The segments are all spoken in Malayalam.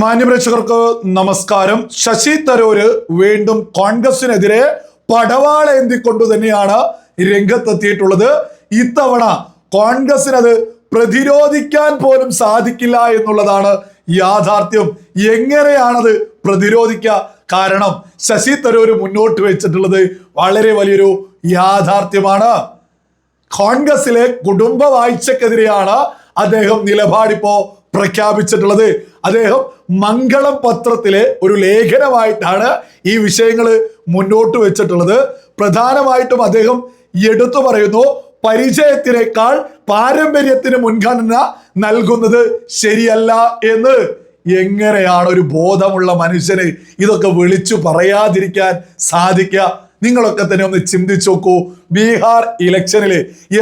മാന്യപ്രേക്ഷകർക്ക് നമസ്കാരം. ശശി തരൂര് വീണ്ടും കോൺഗ്രസിനെതിരെ പടവാളേന്തിക്കൊണ്ടു തന്നെയാണ് രംഗത്തെത്തിയിട്ടുള്ളത്. ഇത്തവണ കോൺഗ്രസിനത് പ്രതിരോധിക്കാൻ പോലും സാധിക്കില്ല എന്നുള്ളതാണ് യാഥാർത്ഥ്യം. എങ്ങനെയാണത് പ്രതിരോധിക്കുക കാരണം ശശി തരൂര് മുന്നോട്ട് വെച്ചിട്ടുള്ളത് വളരെ വലിയൊരു യാഥാർത്ഥ്യമാണ്. കോൺഗ്രസിലെ കുടുംബ വാഴ്ചക്കെതിരെയാണ് അദ്ദേഹം നിലപാടിപ്പോ പ്രഖ്യാപിച്ചിട്ടുള്ളത്. അദ്ദേഹം മംഗളം പത്രത്തിലെ ഒരു ലേഖനമായിട്ടാണ് ഈ വിഷയങ്ങൾ മുന്നോട്ട് വെച്ചിട്ടുള്ളത്. പ്രധാനമായിട്ടും അദ്ദേഹം എടുത്തു പറയുന്നു പരിചയത്തിനേക്കാൾ പാരമ്പര്യത്തിന് മുൻഗണന നൽകുന്നത് ശരിയല്ല എന്ന്. എങ്ങനെയാണ് ഒരു ബോധമുള്ള മനുഷ്യന് ഇതൊക്കെ വിളിച്ചു പറയാതിരിക്കാൻ സാധിക്കുക? നിങ്ങളൊക്കെ തന്നെ ഒന്ന് ചിന്തിച്ചു നോക്കൂ. ബീഹാർ ഇലക്ഷനിൽ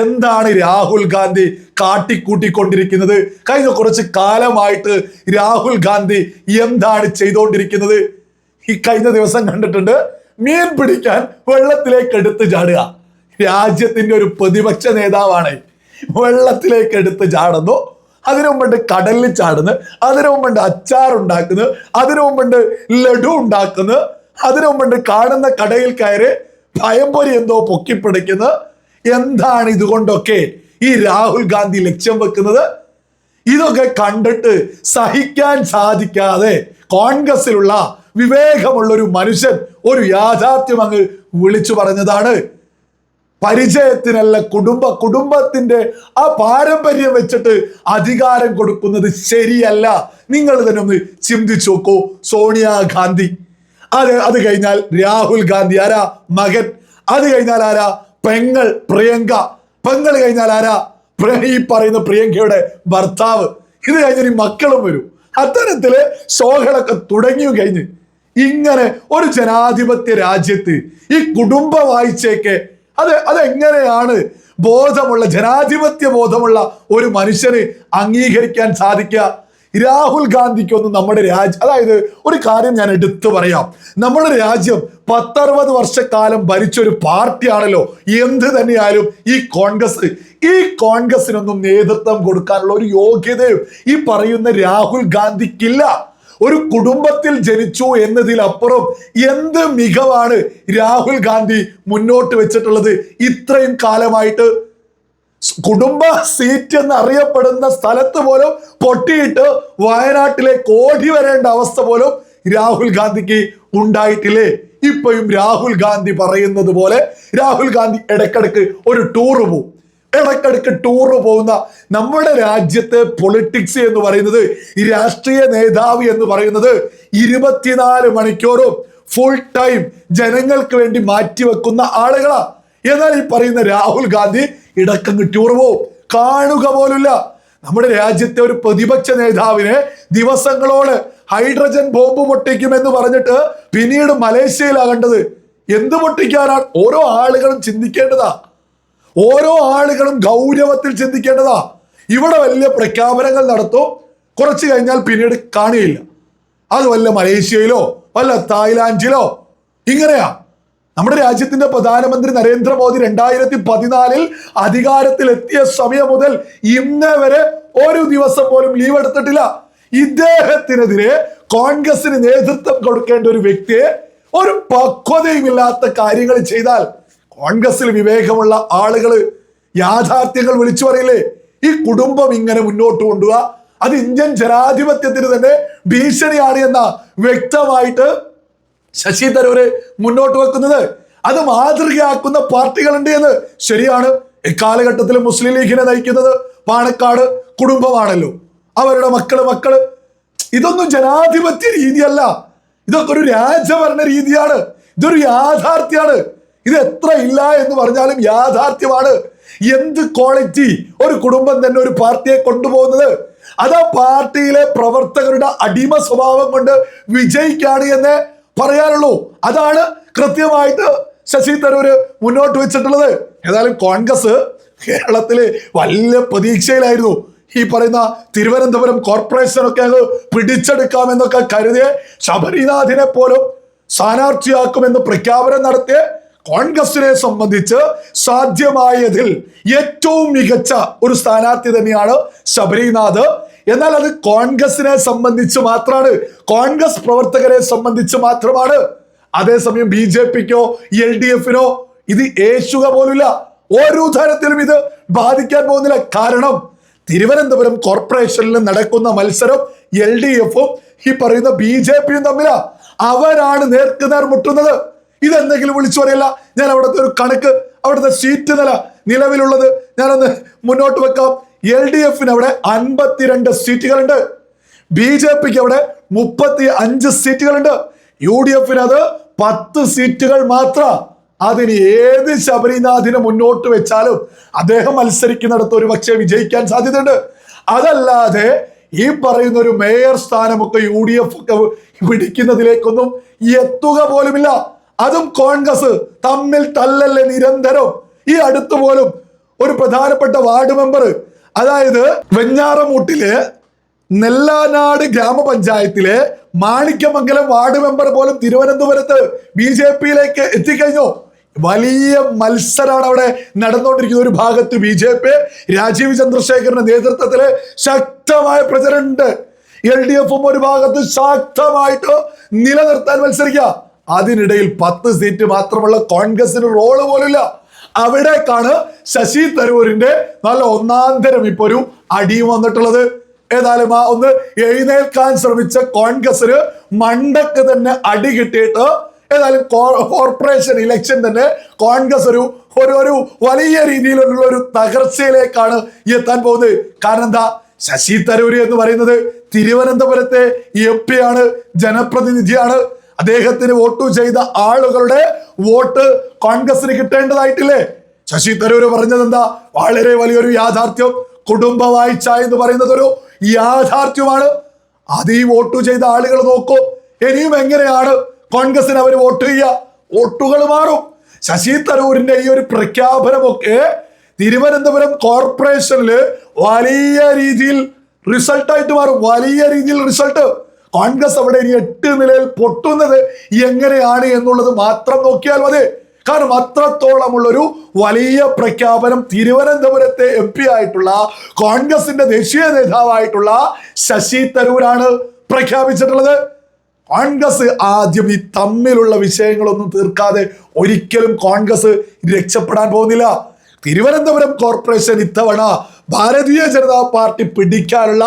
എന്താണ് രാഹുൽ ഗാന്ധി കാട്ടിക്കൂട്ടിക്കൊണ്ടിരിക്കുന്നത്? കഴിഞ്ഞ കുറച്ച് കാലമായിട്ട് രാഹുൽ ഗാന്ധി എന്താണ് ചെയ്തുകൊണ്ടിരിക്കുന്നത് ഈ കഴിഞ്ഞ ദിവസം കണ്ടിട്ടുണ്ട് മീൻ പിടിക്കാൻ വെള്ളത്തിലേക്ക് എടുത്ത് ചാടുക. രാജ്യത്തിന്റെ ഒരു പ്രതിപക്ഷ നേതാവാണ്. വെള്ളത്തിലേക്ക് എടുത്ത് ചാടുന്നു. അതിനു മുമ്പുണ്ട് കടലിൽ ചാടുന്നു. അതിനു മുമ്പുണ്ട് അച്ചാർ ഉണ്ടാക്കുന്നു അതിനു മുമ്പുണ്ട് ലഡു ഉണ്ടാക്കുന്നു. അതിനു മുമ്പുണ്ട് കാണുന്ന കടയിൽ കയറി ഭയം പോലെ എന്തോ പൊക്കിപ്പിടിക്കുന്നു എന്താണ് ഇതുകൊണ്ടൊക്കെ ഈ രാഹുൽ ഗാന്ധി ലക്ഷ്യം വെക്കുന്നത്? ഇതൊക്കെ കണ്ടിട്ട് സഹിക്കാൻ സാധിക്കാതെ കോൺഗ്രസിലുള്ള വിവേകമുള്ള ഒരു മനുഷ്യൻ ഒരു യാഥാർത്ഥ്യം അങ്ങ് വിളിച്ചു പറഞ്ഞതാണ്. പരിചയത്തിനല്ല കുടുംബ കുടുംബത്തിന്റെ ആ പാരമ്പര്യം വെച്ചിട്ട് അധികാരം കൊടുക്കുന്നത് ശരിയല്ല. നിങ്ങൾ തന്നെ ഒന്ന് ചിന്തിച്ചു നോക്കൂ സോണിയാഗാന്ധി അത് അത് കഴിഞ്ഞാൽ രാഹുൽ ഗാന്ധി ആരാ? മകൻ. അത് കഴിഞ്ഞാൽ ആരാ? പെങ്ങൾ പ്രിയങ്ക. പെങ്ങൾ കഴിഞ്ഞാൽ ആരാ? ഈ പറയുന്ന പ്രിയങ്കയുടെ ഭർത്താവ്. ഇത് കഴിഞ്ഞാൽ ഈ മക്കളും വരും. അത്തരത്തിൽ ശോകളൊക്കെ തുടങ്ങിയും കഴിഞ്ഞ് ഇങ്ങനെ ഒരു ജനാധിപത്യ രാജ്യത്ത് ഈ കുടുംബ വായിച്ചേക്ക് അത് അതെങ്ങനെയാണ് ബോധമുള്ള ജനാധിപത്യ ബോധമുള്ള ഒരു മനുഷ്യന് അംഗീകരിക്കാൻ സാധിക്കുക? രാഹുൽ ഗാന്ധിക്കൊന്നും നമ്മുടെ രാജ്യം അതായത് ഒരു കാര്യം ഞാൻ എടുത്തു പറയാം. നമ്മുടെ രാജ്യം പത്തറുപത് വർഷക്കാലം ഭരിച്ച ഒരു പാർട്ടിയാണല്ലോ. എന്ത് തന്നെയായാലും ഈ കോൺഗ്രസ് ഈ കോൺഗ്രസിനൊന്നും നേതൃത്വം കൊടുക്കാനുള്ള ഒരു യോഗ്യതയും ഈ പറയുന്ന രാഹുൽ ഗാന്ധിക്കില്ല. ഒരു കുടുംബത്തിൽ ജനിച്ചു എന്നതിലപ്പുറം എന്ത് മികവാണ് രാഹുൽ ഗാന്ധി മുന്നോട്ട് വെച്ചിട്ടുള്ളത് ഇത്രയും കാലമായിട്ട്? കുടുംബ സീറ്റ് എന്ന് അറിയപ്പെടുന്ന സ്ഥലത്ത് പോലും പൊട്ടിയിട്ട് വയനാട്ടിലെ കോടി വരേണ്ട അവസ്ഥ പോലും രാഹുൽ ഗാന്ധിക്ക് ഉണ്ടായിട്ടില്ലേ? ഇപ്പോഴും രാഹുൽ ഗാന്ധി പറയുന്നത് പോലെ രാഹുൽ ഗാന്ധി ഇടക്കിടക്ക് ഒരു ടൂറ് പോവും. ഇടക്കിടക്ക് ടൂറ് പോകുന്ന നമ്മുടെ രാജ്യത്തെ പൊളിറ്റിക്സ് എന്ന് പറയുന്നത് ഈ രാഷ്ട്രീയ നേതാവ് എന്ന് പറയുന്നത് ഇരുപത്തിനാല് മണിക്കൂറും ഫുൾ ടൈം ജനങ്ങൾക്ക് വേണ്ടി മാറ്റിവെക്കുന്ന ആളുകളാ. എന്നാൽ ഈ പറയുന്ന രാഹുൽ ഗാന്ധി ഇടക്കങ്ങ് ടൂർ പോവും കാണുക പോലുമില്ല. നമ്മുടെ രാജ്യത്തെ ഒരു പ്രതിപക്ഷ നേതാവിനെ ദിവസങ്ങളോട് ഹൈഡ്രജൻ ബോംബ് പൊട്ടിക്കുമെന്ന് പറഞ്ഞിട്ട് പിന്നീട് മലേഷ്യയിലാകേണ്ടത് എന്ത് പൊട്ടിക്കാനാണ്? ഓരോ ആളുകളും ചിന്തിക്കേണ്ടതാ. ഓരോ ആളുകളും ഗൗരവത്തിൽ ചിന്തിക്കേണ്ടതാ. ഇവിടെ വലിയ പ്രഖ്യാപനങ്ങൾ നടത്തും. കുറച്ച് കഴിഞ്ഞാൽ പിന്നീട് കാണുകയില്ല. അത് വല്ല മലേഷ്യയിലോ വല്ല തായ്ലാൻഡിലോ ഇങ്ങനെയാ. നമ്മുടെ രാജ്യത്തിന്റെ പ്രധാനമന്ത്രി നരേന്ദ്രമോദി രണ്ടായിരത്തി പതിനാലിൽ അധികാരത്തിൽ എത്തിയ സമയം മുതൽ ഇന്നേ വരെ ഒരു ദിവസം പോലും ലീവ് എടുത്തിട്ടില്ല. ഇദ്ദേഹത്തിനെതിരെ കോൺഗ്രസിന് നേതൃത്വം കൊടുക്കേണ്ട ഒരു വ്യക്തിയെ ഒരു പക്വതയുമില്ലാത്ത കാര്യങ്ങൾ ചെയ്താൽ കോൺഗ്രസിൽ വിവേകമുള്ള ആളുകൾ യാഥാർത്ഥ്യങ്ങൾ വിളിച്ചു പറയില്ലേ? ഈ കുടുംബം ഇങ്ങനെ മുന്നോട്ട് കൊണ്ടുപോവുക. അത് ഇന്ത്യൻ ജനാധിപത്യത്തിന് തന്നെ ഭീഷണിയാണ് എന്ന വ്യക്തമായിട്ട് ശശി തരൂര് മുന്നോട്ട് വെക്കുന്നത്. അത് മാതൃകയാക്കുന്ന പാർട്ടികളുണ്ട് എന്ന് ശരിയാണ്. ഇക്കാലഘട്ടത്തിൽ മുസ്ലിം ലീഗിനെ നയിക്കുന്നത് പാണക്കാട് കുടുംബമാണല്ലോ. അവരുടെ മക്കൾ മക്കൾ. ഇതൊന്നും ജനാധിപത്യ രീതിയല്ല. ഇതൊക്കെ ഒരു രാജഭരണ രീതിയാണ്. ഇതൊരു യാഥാർത്ഥ്യമാണ് ഇത് എത്ര ഇല്ല എന്ന് പറഞ്ഞാലും യാഥാർത്ഥ്യമാണ്. എന്ത് ക്വാളിറ്റി ഒരു കുടുംബം തന്നെ ഒരു പാർട്ടിയെ കൊണ്ടുപോകുന്നത്? അത് ആ പാർട്ടിയിലെ പ്രവർത്തകരുടെ അടിമ സ്വഭാവം കൊണ്ട് വിജയിക്കാണ് എന്ന് പറയാനുള്ളൂ. അതാണ് കൃത്യമായിട്ട് ശശി തരൂര് മുന്നോട്ട് വെച്ചിട്ടുള്ളത്. ഏതായാലും കോൺഗ്രസ് കേരളത്തിൽ വലിയ പ്രതീക്ഷയിലായിരുന്നു. ഈ പറയുന്ന തിരുവനന്തപുരം കോർപ്പറേഷൻ ഒക്കെ അങ്ങ് പിടിച്ചെടുക്കാമെന്നൊക്കെ കരുതിയ ശബരിനാഥിനെ പോലും സ്ഥാനാർത്ഥിയാക്കുമെന്ന് പ്രഖ്യാപനം നടത്തിയ കോൺഗ്രസിനെ സംബന്ധിച്ച് സാധ്യമായതിൽ ഏറ്റവും മികച്ച ഒരു സ്ഥാനാർത്ഥി തന്നെയാണ് ശബരിനാഥ്. എന്നാൽ അത് കോൺഗ്രസിനെ സംബന്ധിച്ച് മാത്രമാണ് കോൺഗ്രസ് പ്രവർത്തകരെ സംബന്ധിച്ച് മാത്രമാണ്. അതേസമയം ബി ജെ പിക്കോ എൽ ഡി എഫിനോ ഇത് ഏശുക പോലുമില്ല. ഓരോ തരത്തിലും ഇത് ബാധിക്കാൻ പോകുന്നില്ല. കാരണം തിരുവനന്തപുരം കോർപ്പറേഷനിൽ നടക്കുന്ന മത്സരം എൽ ഡി എഫും ഈ പറയുന്ന ബി ജെ പിയും തമ്മിലാ. അവരാണ് നേർക്കുനേർ മുട്ടുന്നത്. ഇതെന്തെങ്കിലും വിളിച്ചു പറയല്ല. ഞാൻ അവിടുത്തെ ഒരു കണക്ക് അവിടുത്തെ സീറ്റ് നില നിലവിലുള്ളത് ഞാനൊന്ന് മുന്നോട്ട് വെക്കാം. എൽ ഡി എഫിന് അവിടെ അൻപത്തിരണ്ട് സീറ്റുകളുണ്ട് ബി ജെ പിക്ക് അവിടെ മുപ്പത്തി അഞ്ച് സീറ്റുകളുണ്ട് യു ഡി എഫിന് അത് പത്ത് സീറ്റുകൾ മാത്രം. അതിന് ഏത് ശബരിനാഥിനെ മുന്നോട്ട് വെച്ചാലും അദ്ദേഹം മത്സരിക്കുന്നിടത്ത് ഒരു പക്ഷേ വിജയിക്കാൻ സാധ്യതയുണ്ട്. അതല്ലാതെ ഈ പറയുന്ന ഒരു മേയർ സ്ഥാനമൊക്കെ യു ഡി എഫ് ഒക്കെ പിടിക്കുന്നതിലേക്കൊന്നും എത്തുക പോലുമില്ല. അതും കോൺഗ്രസ് തമ്മിൽ തല്ലല്ലേ നിരന്തരം? ഈ അടുത്ത് പോലും ഒരു പ്രധാനപ്പെട്ട വാർഡ് മെമ്പർ അതായത് വെഞ്ഞാറമൂട്ടിലെ നെല്ലാനാട് ഗ്രാമപഞ്ചായത്തിലെ മാണിക്യമംഗലം വാർഡ് മെമ്പർ പോലും തിരുവനന്തപുരത്ത് ബി ജെ പിയിലേക്ക് എത്തിക്കഴിഞ്ഞു. വലിയ മത്സരമാണ് അവിടെ നടന്നുകൊണ്ടിരിക്കുന്ന ഒരു ഭാഗത്ത് ബി ജെ പി. രാജീവ് ചന്ദ്രശേഖരന്റെ നേതൃത്വത്തിൽ ശക്തമായ പ്രചരണമുണ്ട്. എൽ ഡി എഫും ഒരു ഭാഗത്ത് ശക്തമായിട്ട് നിലനിർത്താൻ മത്സരിക്കുക. അതിനിടയിൽ പത്ത് സീറ്റ് മാത്രമുള്ള കോൺഗ്രസിന് റോൾ പോലില്ല. അവിടേക്കാണ് ശശി തരൂരിന്റെ നല്ല ഒന്നാന്തരം ഇപ്പൊ ഒരു അടിയും വന്നിട്ടുള്ളത്. ഏതായാലും ആ ഒന്ന് എഴുന്നേൽക്കാൻ ശ്രമിച്ച കോൺഗ്രസിന് മണ്ടക്ക് തന്നെ അടി കിട്ടിയിട്ട് ഏതായാലും കോർപ്പറേഷൻ ഇലക്ഷൻ തന്നെ കോൺഗ്രസ് ഒരു ഒരു വലിയ രീതിയിലുള്ള ഒരു തകർച്ചയിലേക്കാണ് എത്താൻ പോകുന്നത്. കാരണം എന്താ? ശശി തരൂര് എന്ന് പറയുന്നത് തിരുവനന്തപുരത്തെ എം ആണ് ജനപ്രതിനിധിയാണ്. അദ്ദേഹത്തിന് വോട്ട് ചെയ്ത ആളുകളുടെ വോട്ട് കോൺഗ്രസിന് കിട്ടേണ്ടതായിട്ടില്ലേ? ശശി തരൂര് പറഞ്ഞത് എന്താ? വളരെ വലിയൊരു യാഥാർത്ഥ്യം കുടുംബ വായിച്ച എന്ന് പറയുന്നത് ഒരു യാഥാർത്ഥ്യമാണ്. അത് ഈ വോട്ട് ചെയ്ത ആളുകൾ നോക്കൂ. ഇനിയും എങ്ങനെയാണ് കോൺഗ്രസിന് അവർ വോട്ട് ചെയ്യുക? വോട്ടുകൾ മാറും. ശശി തരൂരിന്റെ ഈ ഒരു പ്രഖ്യാപനമൊക്കെ തിരുവനന്തപുരം കോർപ്പറേഷനിൽ വലിയ രീതിയിൽ റിസൾട്ടായിട്ട് മാറും. വലിയ രീതിയിൽ റിസൾട്ട്. കോൺഗ്രസ് അവിടെ ഇനി എട്ട് നിലയിൽ പൊട്ടുന്നത് എങ്ങനെയാണ് എന്നുള്ളത് മാത്രം നോക്കിയാൽ മതി. കാരണം അത്രത്തോളമുള്ളൊരു വലിയ പ്രഖ്യാപനം തിരുവനന്തപുരത്തെ എം പി ആയിട്ടുള്ള കോൺഗ്രസിന്റെ ദേശീയ നേതാവായിട്ടുള്ള ശശി തരൂരാണ് പ്രഖ്യാപിച്ചിട്ടുള്ളത്. കോൺഗ്രസ് ആദ്യം ഈ തമ്മിലുള്ള വിഷയങ്ങളൊന്നും തീർക്കാതെ ഒരിക്കലും കോൺഗ്രസ് രക്ഷപ്പെടാൻ പോകുന്നില്ല. തിരുവനന്തപുരം കോർപ്പറേഷൻ ഇത്തവണ ഭാരതീയ ജനതാ പാർട്ടി പിടിക്കാനുള്ള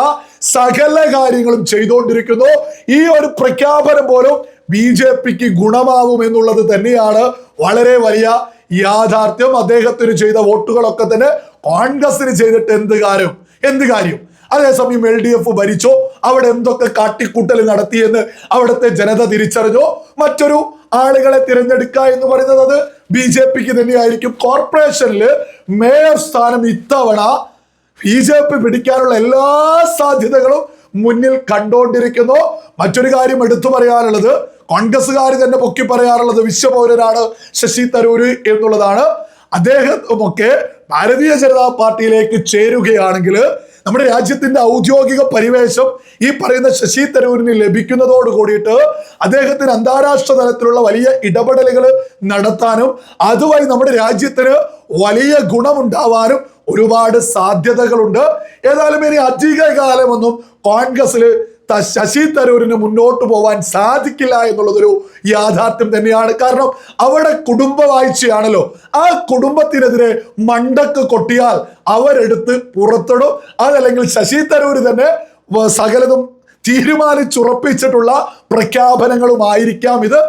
സകല കാര്യങ്ങളും ചെയ്തുകൊണ്ടിരിക്കുന്നു. ഈ ഒരു പ്രഖ്യാപനം പോലും ബി ജെ പിക്ക് ഗുണമാവും എന്നുള്ളത് തന്നെയാണ് വളരെ വലിയ യാഥാർത്ഥ്യം. അദ്ദേഹത്തിന് ചെയ്ത വോട്ടുകളൊക്കെ തന്നെ കോൺഗ്രസിന് ചെയ്തിട്ട് എന്ത് കാര്യം? എന്ത് കാര്യം? അതേസമയം എൽ ഡി എഫ് ഭരിച്ചോ? അവിടെ എന്തൊക്കെ കാട്ടിക്കൂട്ടൽ നടത്തിയെന്ന് അവിടുത്തെ ജനത തിരിച്ചറിഞ്ഞോ? മറ്റൊരു ആളുകളെ തിരഞ്ഞെടുക്കുക എന്ന് പറയുന്നത് ബി ജെ പിക്ക് തന്നെയായിരിക്കും കോർപ്പറേഷനിൽ മേയർ സ്ഥാനം ഇത്തവണ ബി ജെ പി പിടിക്കാനുള്ള എല്ലാ സാധ്യതകളും മുന്നിൽ കണ്ടുകൊണ്ടിരിക്കുന്നു മറ്റൊരു കാര്യം എടുത്തു പറയാനുള്ളത് കോൺഗ്രസ്സുകാർ തന്നെ പൊക്കി പറയാറുള്ളത് വിശ്വപൗരനാണ് ശശി തരൂര് എന്നുള്ളതാണ്. അദ്ദേഹമൊക്കെ ഭാരതീയ ജനതാ പാർട്ടിയിലേക്ക് ചേരുകയാണെങ്കിൽ നമ്മുടെ രാജ്യത്തിന്റെ ഔദ്യോഗിക പരിവേഷം ഈ പറയുന്ന ശശി തരൂരിന് ലഭിക്കുന്നതോട് കൂടിയിട്ട് അദ്ദേഹത്തിന് അന്താരാഷ്ട്ര തലത്തിലുള്ള വലിയ ഇടപെടലുകൾ നടത്താനും അതുവഴി നമ്മുടെ രാജ്യത്തിന് വലിയ ഗുണമുണ്ടാവാനും ഒരുപാട് സാധ്യതകളുണ്ട്. ഏതായാലും ഇനി അധിക കാലമൊന്നും കോൺഗ്രസിൽ ശശി തരൂരിന് മുന്നോട്ട് പോവാൻ സാധിക്കില്ല എന്നുള്ളതൊരു യാഥാർത്ഥ്യം തന്നെയാണ്. കാരണം അവിടെ കുടുംബ വായിച്ചയാണല്ലോ ആ കുടുംബത്തിനെതിരെ മണ്ടക്ക് കൊട്ടിയാൽ അവരെടുത്ത് പുറത്തിടും. അതല്ലെങ്കിൽ ശശി തരൂര് തന്നെ സകലതും തീരുമാനിച്ചുറപ്പിച്ചിട്ടുള്ള പ്രഖ്യാപനങ്ങളുമായിരിക്കാം ഇത്.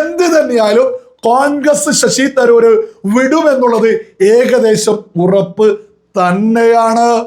എന്ത് തന്നെയാലും കോൺഗ്രസ് ശശി തരൂര് വിടുമെന്നുള്ളത് ഏകദേശം ഉറപ്പ് തന്നെയാണ്.